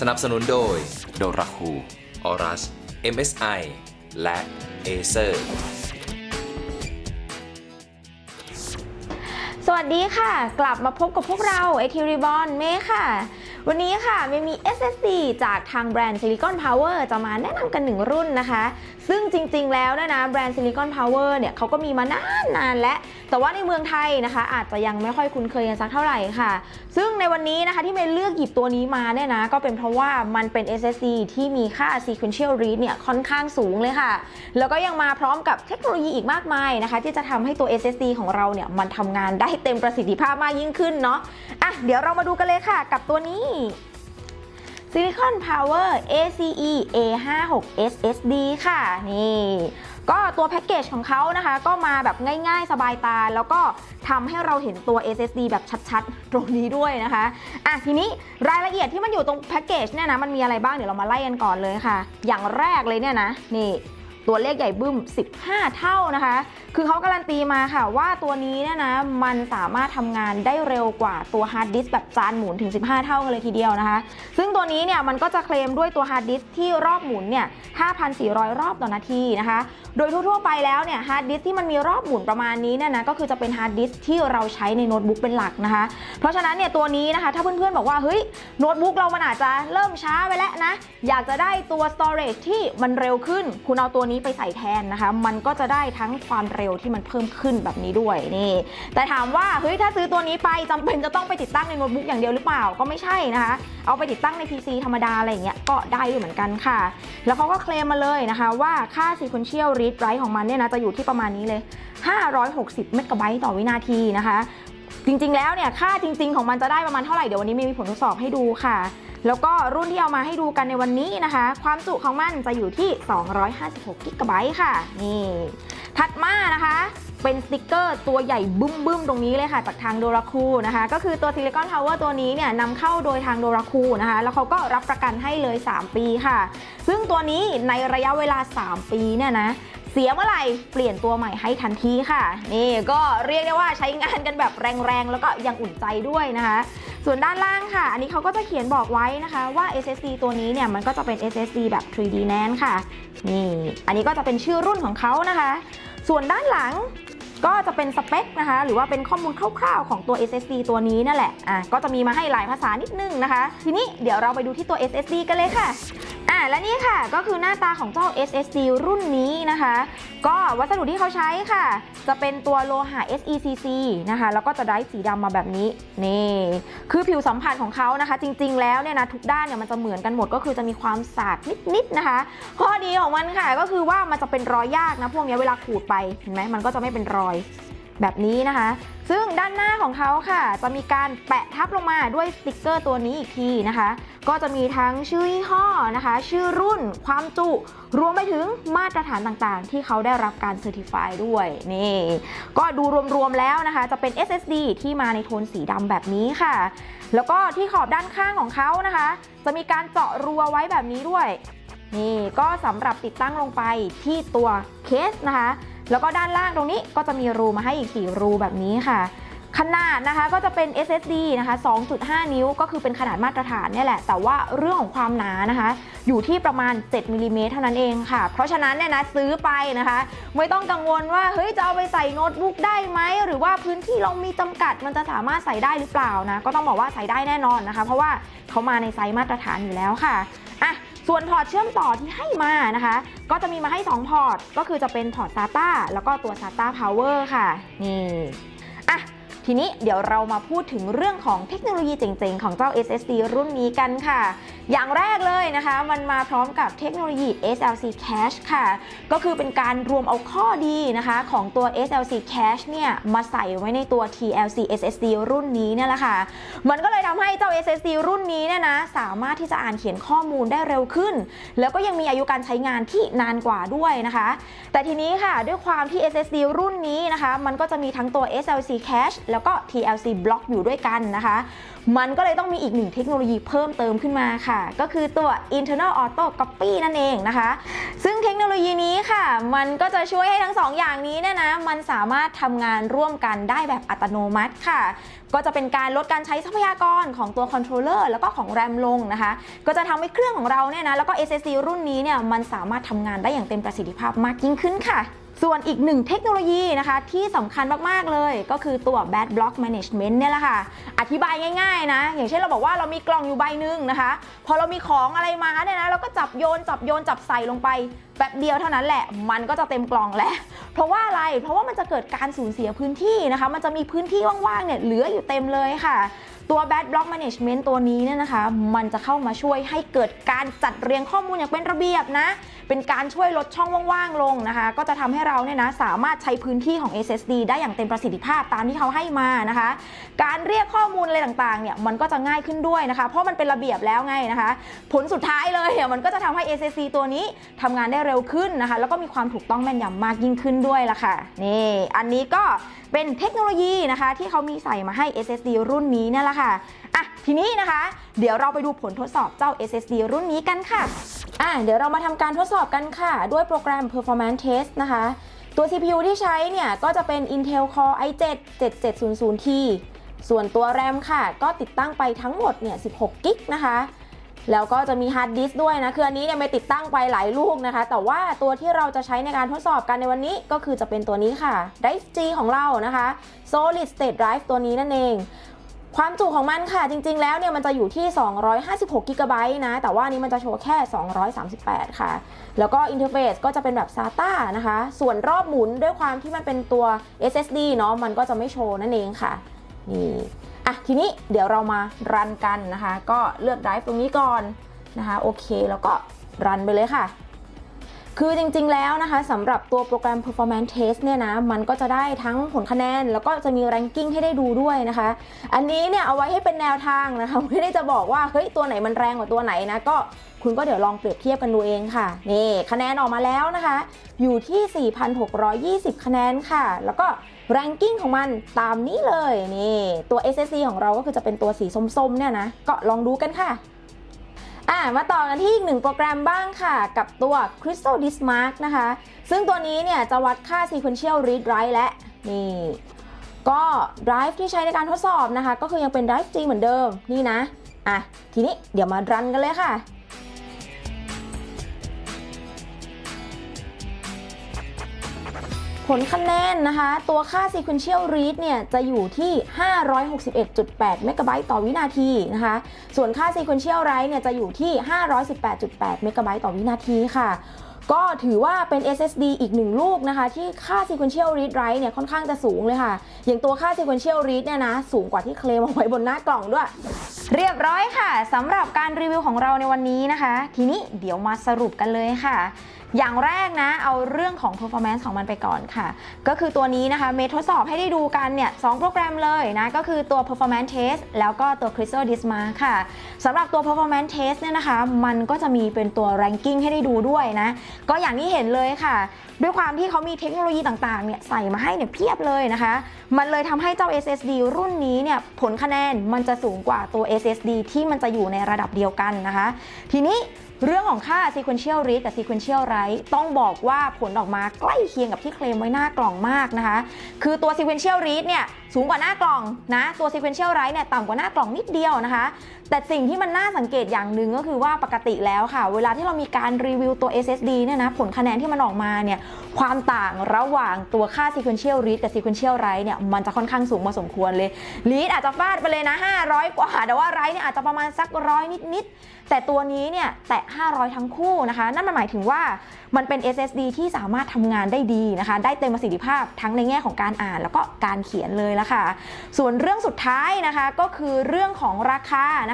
สนับสนุนโดยโดราคู Oras MSI และ Acer สวัสดีค่ะ กลับมาพบกับพวกเรา a t r e b o n เมย์ค่ะ วันนี้ค่ะเมย์มี SSD จากทางแบรนด์ Silicon Power จะมาแนะนำกันหนึ่งรุ่นนะคะ ซึ่งจริงๆ แล้วนะนะแบรนด์ Silicon Power เนี่ยเขาก็มีมานานนานๆและแต่ว่าในเมืองไทยนะคะ อาจจะยังไม่ค่อยคุ้นเคยกันสักเท่าไหร่ค่ะ ซึ่งในวันนี้นะคะที่เมย์เลือกหยิบตัวนี้มาเนี่ยนะ ก็เป็นเพราะว่ามันเป็น SSD ที่มีค่า sequential read เนี่ยค่อนข้างสูงเลยค่ะ แล้วก็ยังมาพร้อมกับเทคโนโลยีอีกมากมายนะคะ ที่จะทำให้ตัว SSD ของเราเนี่ยมันทำงานได้เต็มประสิทธิภาพมากยิ่งขึ้นเนาะอะเดี๋ยวเรามาดูกันเลยค่ะ กับตัวนี้ Silicon Power ACE A56 SSD ค่ะ นี่ ก็ตัวแพ็กเกจของเขานะคะ ก็มาแบบง่ายๆ สบายตา แล้วก็ทำให้เราเห็นตัว SSD แบบชัดๆ ตรงนี้ด้วยนะคะ อะ ทีนี้รายละเอียดที่มันอยู่ตรงแพ็กเกจเนี่ยนะ มันมีอะไรบ้าง เดี๋ยวเรามาไล่กันก่อนเลยค่ะ อย่างแรกเลยเนี่ยนะ นี่ ตัวเลขใหญ่บึ้ม 15 เท่านะคะ คือเขาการันตีมาค่ะว่าตัวนี้เนี่ยนะมันสามารถทำงานได้เร็วกว่าตัวฮาร์ดดิสก์แบบจานหมุนถึง 15 เท่ากันเลยทีเดียวนะคะ ซึ่งตัวนี้เนี่ยมันก็จะเคลมด้วยตัวฮาร์ดดิสก์ที่รอบหมุนเนี่ย 5,400 รอบต่อนาทีนะคะ โดยทั่วๆไปแล้วเนี่ยฮาร์ดดิสก์ที่มันมีรอบหมุนประมาณนี้เนี่ยนะก็คือจะเป็นฮาร์ดดิสก์ที่เราใช้ในโน้ตบุ๊กเป็นหลักนะคะ เพราะฉะนั้นเนี่ยตัวนี้นะคะถ้าเพื่อนๆบอกว่าเฮ้ยโน้ตบุ๊กเรามันอาจจะเริ่มช้าไปแล้วนะอยากจะได้ตัว storage ที่มันเร็วขึ้นคุณเอาตัวนี้ไปใส่แทนนะคะ มันก็จะได้ทั้งความเร็วที่มันเพิ่มขึ้นแบบนี้ด้วยนี่ แต่ถามว่าเฮ้ยถ้าซื้อตัวนี้ไปจำเป็นจะต้องไปติดตั้งในโน้ตบุ๊กอย่างเดียวหรือเปล่าก็ไม่ใช่นะคะ เอาไปติดตั้งใน PC ธรรมดาอะไรอย่างเงี้ยก็ได้ด้วยเหมือนกันค่ะ แล้วเขาก็เคลมมาเลยนะคะว่าค่า sequential read write ของมันเนี่ยนะจะอยู่ที่ประมาณนี้เลย 560 เมกะไบต์ต่อวินาทีนะคะ จริงๆแล้วเนี่ยค่าจริง ๆ ของมันจะได้ประมาณเท่าไหร่เดี๋ยววันนี้มีผลทดสอบให้ดูค่ะ แล้วก็รุ่นที่เอามาให้ดูกันในวันนี้นะคะ ความจุของมันจะอยู่ที่ 256กิกะไบต์ค่ะ นี่ ถัดมานะคะ เป็นสติกเกอร์ตัวใหญ่บึ้มๆ ตรงนี้เลยค่ะ จากทางโดราคูนะคะ ก็คือตัว Silicon Power ตัวนี้เนี่ยนำเข้าโดยทางโดราคูนะคะ แล้วเขาก็รับประกันให้เลย 3 ปีค่ะ ซึ่งตัวนี้ในระยะเวลา 3 ปีเนี่ยนะ เสียเมื่อไหร่เปลี่ยนตัวใหม่ให้ทันทีค่ะ นี่ก็เรียกได้ว่าใช้งานกันแบบแรงๆ แล้วก็ยังอุ่นใจด้วยนะคะ ส่วนด้านล่างค่ะ อันนี้เขาก็จะเขียนบอกไว้นะคะว่า SSD ตัวนี้เนี่ยมันก็จะเป็น SSD แบบ 3D NAND ค่ะ นี่ อันนี้ก็จะเป็นชื่อรุ่นของเขานะคะ ส่วนด้านหลังก็จะเป็นสเปคนะคะ หรือว่าเป็นข้อมูลคร่าวๆของตัว SSD ตัวนี้นั่นแหละ อะ ก็จะมีมาให้หลายภาษานิดนึงนะคะ ทีนี้เดี๋ยวเราไปดูที่ตัว SSD กันเลยค่ะ อะและนี่ค่ะก็คือหน้าตาของเจ้า SSD รุ่นนี้นะคะ ก็วัสดุที่เขาใช้ค่ะ จะเป็นตัวโลหะ SECC นะคะ แล้วก็จะได้สีดำมาแบบนี้ นี่ คือผิวสัมผัสของเขานะคะ จริงๆแล้วเนี่ยนะทุกด้านเนี่ยมันจะเหมือนกันหมดก็คือจะมีความสาดนิดๆนะคะ ข้อดีของมันค่ะก็คือว่ามันจะเป็นรอยยากนะพวกเนี้ยเวลาขูดไปเห็นไหมมันก็จะไม่เป็นรอยแบบนี้นะคะ ซึ่งด้านหน้าของเขาค่ะ จะมีการแปะทับลงมาด้วยสติกเกอร์ตัวนี้อีกทีนะคะ ก็จะมีทั้งชื่อยี่ห้อนะคะ ชื่อรุ่น ความจุ รวมไปถึงมาตรฐานต่างๆ ที่เขาได้รับการเซอร์ติฟายด้วยนี่ก็ดูรวมๆแล้วนะคะ จะเป็น SSD ที่มาในโทนสีดำแบบนี้ค่ะ แล้วก็ที่ขอบด้านข้างของเขานะคะ จะมีการเจาะรูไว้แบบนี้ด้วย นี่ก็สำหรับติดตั้งลงไปที่ตัวเคสนะคะ แล้วก็ด้านล่างตรงนี้ก็จะมีรูมาให้อีก 4 รูแบบนี้ค่ะ ขนาดนะคะก็จะเป็น SSD นะคะ 2.5 นิ้วก็คือเป็นขนาดมาตรฐานเนี่ยแหละ แต่ว่าเรื่องของความหนานะคะ อยู่ที่ประมาณ 7มิลลิเมตรเท่านั้นเองค่ะ เพราะฉะนั้นเนี่ยนะซื้อไปนะคะ ไม่ต้องกังวลว่าเฮ้ยจะเอาไปใส่โน้ตบุ๊กได้ไหม หรือว่าพื้นที่เรามีจำกัดมันจะสามารถใส่ได้หรือเปล่านะ ก็ต้องบอกว่าใส่ได้แน่นอนนะคะ เพราะว่าเขามาในไซส์มาตรฐานอยู่แล้วค่ะอะ ส่วนพอร์ตเชื่อมต่อที่ให้มานะคะ ก็จะมีมาให้ 2 พอร์ต ก็คือจะเป็นพอร์ต SATA แล้วก็ตัว SATA Power ค่ะ นี่ อะ ทีนี้เดี๋ยวเรามาพูดถึงเรื่องของเทคโนโลยีเจ๋งๆ ของเจ้า SSD รุ่นนี้กันค่ะ อย่างแรกเลยนะคะ มันมาพร้อมกับเทคโนโลยี SLC Cache ค่ะ ก็คือเป็นการรวมเอาข้อดีนะคะของตัว SLC Cache เนี่ยมาใส่ไว้ในตัว TLC SSD รุ่นนี้เนี่ยแหละค่ะ มันก็เลยทำให้เจ้า SSD รุ่นนี้เนี่ยนะสามารถที่จะอ่านเขียนข้อมูลได้เร็วขึ้น แล้วก็ยังมีอายุการใช้งานที่นานกว่าด้วยนะคะ แต่ทีนี้ค่ะด้วยความที่ SSD รุ่นนี้นะคะ มันก็จะมีทั้งตัว SLC Cache แล้วก็ TLC block อยู่ด้วยกันนะคะ มันก็เลยต้องมีอีกหนึ่งเทคโนโลยีเพิ่มเติมขึ้นมาค่ะ ก็คือตัว internal auto copy นั่นเองนะคะ ซึ่งเทคโนโลยีนี้ค่ะ มันก็จะช่วยให้ทั้งสองอย่างนี้เนี่ยนะ มันสามารถทำงานร่วมกันได้แบบอัตโนมัติค่ะ ก็จะเป็นการลดการใช้ทรัพยากรของตัวคอนโทรลเลอร์แล้วก็ของแรมลงนะคะ ก็จะทำให้เครื่องของเราเนี่ยนะ แล้วก็ SSD รุ่นนี้เนี่ย มันสามารถทำงานได้อย่างเต็มประสิทธิภาพมากยิ่งขึ้นค่ะ ส่วนอีกหนึ่งเทคโนโลยีนะคะที่สำคัญมาก ๆ เลย ก็คือตัว Bad Block Management เนี่ยแหละค่ะ อธิบายง่าย ๆ นะ อย่างเช่นเราบอกว่าเรามีกล่องอยู่ใบหนึ่งนะคะ พอเรามีของอะไรมาเนี่ยนะเราก็จับโยนจับโยนจับใส่ลงไปแป๊บเดียวเท่านั้นแหละมันก็จะเต็มกล่องแล้ว เพราะว่าอะไรเพราะว่ามันจะเกิดการสูญเสียพื้นที่นะคะ มันจะมีพื้นที่ว่างๆเนี่ยเหลืออยู่เต็มเลยค่ะ ตัว Bad Block Management ตัวนี้เนี่ยนะคะ มันจะเข้ามาช่วยให้เกิดการจัดเรียงข้อมูลอย่างเป็นระเบียบนะ เป็นการช่วยลดช่องว่างๆลงนะคะ ก็จะทำให้เราเนี่ยนะสามารถใช้พื้นที่ของ SSD ได้อย่างเต็มประสิทธิภาพตามที่เขาให้มานะคะ การเรียกข้อมูลอะไรต่างๆเนี่ยมันก็จะง่ายขึ้นด้วยนะคะ เพราะมันเป็นระเบียบแล้วไงนะคะ ผลสุดท้ายเลยเนี่ยมันก็จะทำให้ SSD ตัวนี้ทำงานได้เร็วขึ้นนะคะ แล้วก็มีความถูกต้องแม่นยำมากยิ่งขึ้นด้วยละค่ะนี่อันนี้ก็เป็นเทคโนโลยีนะคะ ที่เขามีใส่มาให้ SSD รุ่นนี้เนี่ยแหละค่ะอะทีนี้นะคะ เดี๋ยวเราไปดูผลทดสอบเจ้า SSD รุ่นนี้กันค่ะอะเดี๋ยวเรามาทำการทดสอบกันค่ะ ด้วยโปรแกรม performance test นะคะ ตัว CPU ที่ใช้เนี่ยก็จะเป็น Intel Core i7 7700T ส่วนตัว RAM ค่ะ ก็ติดตั้งไปทั้งหมดเนี่ย16กิกนะคะ แล้วก็จะมีฮาร์ดดิสด้วยนะคืออันนี้เนี่ยไม่ติดตั้งไปหลายลูกนะคะ แต่ว่าตัวที่เราจะใช้ในการทดสอบกันในวันนี้ก็คือจะเป็นตัวนี้ค่ะ Drive G ของเรานะคะ Solid State Drive ตัวนี้นั่นเองความจุของมันค่ะ จริง ๆ แล้วเนี่ยมันจะอยู่ที่ 256 กิกะไบต์นะ แต่ว่านนี้มันจะโชว์แค่ 238 ค่ะ แล้วก็อินเทอร์เฟซก็จะเป็นแบบ SATA นะคะ ส่วนรอบหมุนด้วยความที่มันเป็นตัว SSD เนาะมันก็จะไม่โชว์นั่นเองค่ะ นี่ อะทีนี้เดี๋ยวเรามารันกันนะคะ ก็เลือก drive ตรงนี้ก่อนนะคะโอเคแล้วก็รันไปเลยค่ะ คือจริงๆแล้วนะคะสำหรับตัวโปรแกรม performance test เนี่ยนะ มันก็จะได้ทั้งผลคะแนน แล้วก็จะมี ranking ให้ได้ดูด้วยนะคะ อันนี้เนี่ยเอาไว้ให้เป็นแนวทางนะคะ ไม่ได้จะบอกว่าเฮ้ยตัวไหนมันแรงกว่าตัวไหนนะ ก็คุณก็เดี๋ยวลองเปรียบเทียบกันดูเองค่ะ นี่คะแนนออกมาแล้วนะคะ อยู่ที่ 4,620 คะแนนค่ะ แล้วก็ ranking ของมันตามนี้เลยนี่ตัว SSD ของเราก็คือจะเป็นตัวสีส้มๆเนี่ยนะ ก็ลองดูกันค่ะอะ มาต่อกันที่อีกหนึ่งโปรแกรมบ้างค่ะ กับตัว Crystal Disk Mark นะคะ ซึ่งตัวนี้เนี่ยจะวัดค่า sequential read write และนี่ก็ drive ที่ใช้ในการทดสอบนะคะ ก็คือยังเป็น drive G เหมือนเดิมนี่นะอะทีนี้เดี๋ยวมารันกันเลยค่ะ ผลคะแนนนะคะ ตัวค่า sequential read เนี่ยจะอยู่ที่ 561.8 เมกะไบต์ต่อวินาทีนะคะ ส่วนค่า sequential write เนี่ยจะอยู่ที่ 518.8 เมกะไบต์ต่อวินาทีค่ะ ก็ถือว่าเป็น SSD อีกหนึ่งลูกนะคะ ที่ค่า sequential read write เนี่ยค่อนข้างจะสูงเลยค่ะ อย่างตัวค่า sequential read เนี่ยนะสูงกว่าที่เคลมเอาไว้บนหน้ากล่องด้วย เรียบร้อยค่ะสำหรับการรีวิวของเราในวันนี้นะคะ ทีนี้เดี๋ยวมาสรุปกันเลยค่ะ อย่างแรกนะ เอาเรื่องของ performance ของมันไปก่อนค่ะ ก็คือตัวนี้นะคะเมททดสอบให้ได้ดูกันเนี่ยสองโปรแกรมเลยนะ ก็คือตัว performance test แล้วก็ตัว Crystal Disk Mark ค่ะสำหรับตัว performance test เนี่ยนะคะ มันก็จะมีเป็นตัว ranking ให้ได้ดูด้วยนะ ก็อย่างที่เห็นเลยค่ะ ด้วยความที่เขามีเทคโนโลยีต่างๆเนี่ยใส่มาให้เนี่ยเพียบเลยนะคะ มันเลยทำให้เจ้า SSD รุ่นนี้เนี่ยผลคะแนนมันจะสูงกว่าตัว SSD ที่มันจะอยู่ในระดับเดียวกันนะคะ ทีนี้ เรื่องของค่า sequential read กับ sequential write ต้องบอกว่าผลออกมาใกล้เคียงกับที่เคลมไว้หน้ากล่องมากนะคะ คือตัว sequential read เนี่ยสูงกว่าหน้ากล่องนะ ตัว sequential write เนี่ยต่ำกว่าหน้ากล่องนิดเดียวนะคะแต่สิ่งที่มันน่าสังเกตอย่างหนึ่งก็คือว่าปกติแล้วค่ะ เวลาที่เรามีการรีวิวตัว SSD เนี่ยนะผลคะแนนที่มันออกมาเนี่ยความต่างระหว่างตัวค่า sequential read กับ sequential write เนี่ยมันจะค่อนข้างสูงพอสมควรเลย read อาจจะฟาดไปเลยนะ 500 กว่า แต่ว่า write เนี่ยอาจจะประมาณสักร้อยนิดๆแต่ตัวนี้เนี่ยแตะ 500 ทั้งคู่นะคะ นั่นมันหมายถึงว่ามันเป็น SSD ที่สามารถทำงานได้ดีนะคะ ได้เต็มประสิทธิภาพทั้งในแง่ของการอ่านแล้วก็การเขียนเลยละค่ะ ส่วนเรื่องสุดท้ายนะคะก็คือเรื่องของราคานะคะ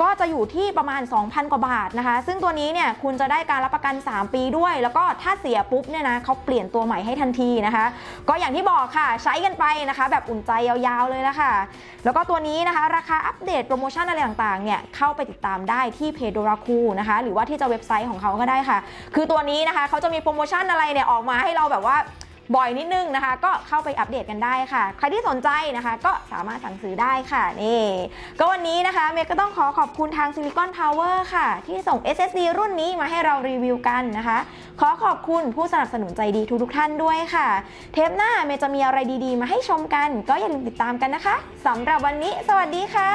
ก็จะอยู่ที่ประมาณ 2,000 กว่าบาทนะคะ ซึ่งตัวนี้เนี่ยคุณจะได้การรับประกัน 3 ปีด้วย แล้วก็ถ้าเสียปุ๊บเนี่ยนะเขาเปลี่ยนตัวใหม่ให้ทันทีนะคะ ก็อย่างที่บอกค่ะใช้กันไปนะคะ แบบอุ่นใจยาวๆเลยละค่ะแล้วก็ตัวนี้นะคะ ราคาอัปเดตโปรโมชั่นอะไรต่างๆเนี่ยเข้าไปติดตามได้ที่เพจโดราคูนะคะหรือว่าที่จะเว็บไซต์ของเขาก็ได้ค่ะ คือตัวนี้นะคะเขาจะมีโปรโมชั่นอะไรเนี่ยออกมาให้เราแบบว่า บ่อยนิดนึงนะคะ ก็เข้าไปอัปเดตกันได้ค่ะ ใครที่สนใจนะคะ ก็สามารถสั่งซื้อได้ค่ะนี่ก็วันนี้นะคะเมย์ก็ต้องขอขอบคุณทาง Silicon Power ค่ะ ที่ส่ง SSD รุ่นนี้มาให้เรารีวิวกันนะคะ ขอขอบคุณผู้สนับสนุนใจดีทุกๆท่านด้วยค่ะ เทปหน้าเมย์จะมีอะไรดีๆ มาให้ชมกัน ก็อย่าลืมติดตามกันนะคะสำหรับวันนี้ สวัสดีค่ะ